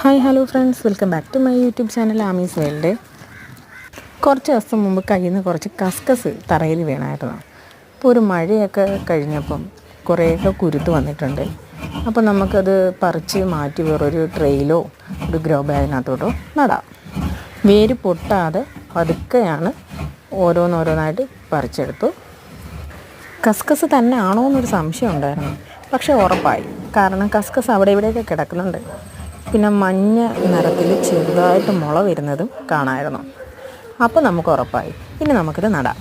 Hi hello friends. Welcome back to my YouTube channel Aamis world. കുറച്ച് ദിവസം മുമ്പ് കയ്യിൽ നിന്ന് കുറച്ച് കസ്കസ് തറയിൽ വീണായിരുന്നു. അപ്പോൾ ഒരു മഴയൊക്കെ കഴിഞ്ഞപ്പം കുറേയൊക്കെ കുരുത്ത് വന്നിട്ടുണ്ട്. അപ്പോൾ നമുക്കത് പറിച്ച് മാറ്റി വേറൊരു ട്രെയിലോ ഒരു ഗ്രോ ബാഗിനകത്തോട്ടോ നടാം. വേര് പൊട്ടാതെ പതുക്കെയാണ് ഓരോന്നോരോന്നായിട്ട് പറിച്ചെടുത്തു. കസ്കസ് തന്നെ ആണോ എന്നൊരു സംശയം ഉണ്ടായിരുന്നു. പക്ഷേ ഉറപ്പായി. കാരണം കസ്കസ് അവിടെ ഇവിടെയൊക്കെ കിടക്കുന്നുണ്ട്. പിന്നെ മഞ്ഞ നിറത്തിൽ ചെറുതായിട്ട് മുള വരുന്നതും കാണായിരുന്നു. അപ്പോൾ നമുക്ക് ഉറപ്പായി. ഇനി നമുക്കിത് നടാം.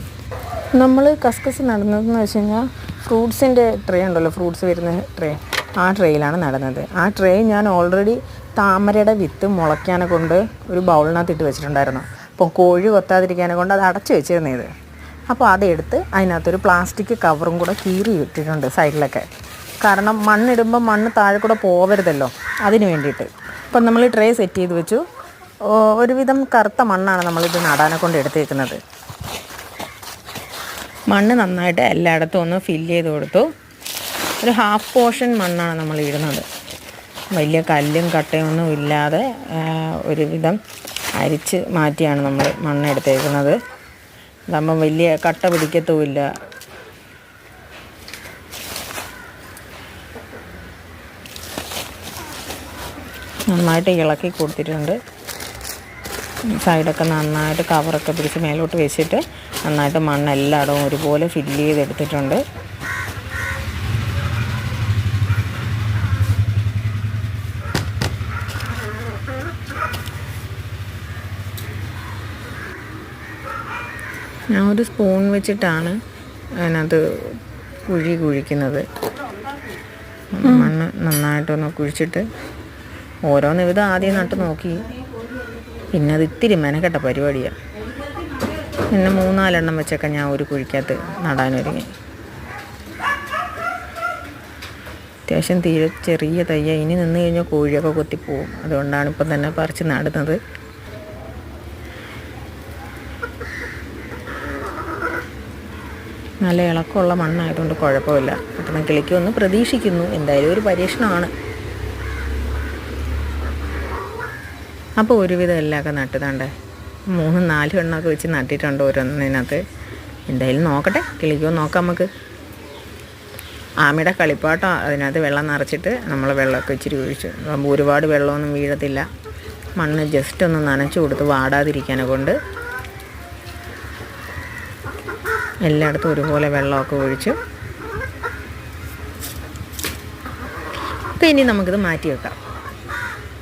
നമ്മൾ കസ്കസ് നടുന്നതെന്ന് വെച്ച് കഴിഞ്ഞാൽ ഫ്രൂട്ട്സിന്റെ ട്രേ ഉണ്ടല്ലോ ഫ്രൂട്ട്സ് വരുന്ന ട്രേ ആ ട്രേയിലാണ് നടുന്നത്. ആ ട്രേ ഞാൻ ഓൾറെഡി താമരയുടെ വിത്ത് മുളയ്ക്കാനെ കൊണ്ട് ഒരു ബൗളിനകത്ത് ഇട്ട് വെച്ചിട്ടുണ്ടായിരുന്നു. അപ്പോൾ കോഴി കൊത്താതിരിക്കാനെ കൊണ്ട് അത് അടച്ചു വെച്ചിരുന്നത് അപ്പോൾ അതെടുത്ത് അതിനകത്തൊരു പ്ലാസ്റ്റിക് കവറും കൂടെ കീറി ഇട്ടിട്ടുണ്ട് സൈഡിലൊക്കെ കാരണം മണ്ണിടുമ്പോൾ മണ്ണ് താഴെ കൂടെ പോവരുതല്ലോ അതിന് വേണ്ടിയിട്ട്. അപ്പം നമ്മൾ ട്രേ സെറ്റ് ചെയ്ത് വെച്ചു. ഒരുവിധം കറുത്ത മണ്ണാണ് നമ്മളിത് നടാനെ കൊണ്ട് എടുത്തേക്കുന്നത്. മണ്ണ് നന്നായിട്ട് എല്ലായിടത്തും ഒന്ന് ഫില്ല് ചെയ്ത് കൊടുത്തു. ഒരു ഹാഫ് പോർഷൻ മണ്ണാണ് നമ്മൾ ഇടുന്നത്. വലിയ കല്ലും കട്ടയൊന്നും ഇല്ലാതെ ഒരുവിധം അരിച്ച് മാറ്റിയാണ് നമ്മൾ മണ്ണ് എടുത്തേക്കുന്നത്. അതാകുമ്പം വലിയ കട്ട പിടിക്കത്തുമില്ല. നന്നായിട്ട് ഇളക്കി കൊടുത്തിട്ടുണ്ട്. സൈഡൊക്കെ നന്നായിട്ട് കവറൊക്കെ പിടിച്ച് മേലോട്ട് വെച്ചിട്ട് നന്നായിട്ട് മണ്ണ് എല്ലായിടവും ഒരുപോലെ ഫില്ല് ചെയ്തെടുത്തിട്ടുണ്ട്. ഞാൻ ഒരു സ്പൂൺ വെച്ചിട്ടാണ് അതിനകത്ത് കുഴി കുഴിക്കുന്നത്. മണ്ണ് നന്നായിട്ടൊന്ന് കുഴിച്ചിട്ട് ഓരോന്ന് വിധം ആദ്യം നട്ട് നോക്കി. പിന്നെ അത് ഇത്തിരി മെനക്കെട്ട പരിപാടിയാണ് പിന്നെ മൂന്നാലെണ്ണം വെച്ചൊക്കെ ഞാൻ ഒരു കുഴിക്കകത്ത് നടാനൊരുങ്ങി അത്യാവശ്യം തീരെ ചെറിയ തയ്യ. ഇനി നിന്ന് കഴിഞ്ഞാൽ കോഴിയൊക്കെ കൊത്തിപ്പോവും അതുകൊണ്ടാണ് ഇപ്പം തന്നെ പറിച്ച് നടുന്നത്. നല്ല ഇളക്കമുള്ള മണ്ണായതുകൊണ്ട് കുഴപ്പമില്ല. പെട്ടെന്ന് കിളിക്കുമെന്ന് പ്രതീക്ഷിക്കുന്നു. എന്തായാലും ഒരു പരീക്ഷണമാണ്. അപ്പോൾ ഒരുവിധം എല്ലാമൊക്കെ നട്ടതാണ്ട്. മൂന്ന് നാല് എണ്ണമൊക്കെ വെച്ച് നട്ടിട്ടുണ്ട് ഓരോന്നിനകത്ത്. എന്തായാലും നോക്കട്ടെ കിളിക്കോ നോക്കാം നമുക്ക്. ആമയുടെ കളിപ്പാട്ടം അതിനകത്ത് വെള്ളം നിറച്ചിട്ട് നമ്മൾ വെള്ളമൊക്കെ ഇച്ചിരി ഒഴിച്ചു. ഒരുപാട് വെള്ളമൊന്നും വീഴത്തില്ല. മണ്ണ് ജസ്റ്റ് ഒന്ന് നനച്ചു കൊടുത്ത് വാടാതിരിക്കാനെ കൊണ്ട്. എല്ലായിടത്തും ഒരുപോലെ വെള്ളമൊക്കെ ഒഴിച്ചു. അപ്പം ഇനി നമുക്കിത് മാറ്റി വെക്കാം.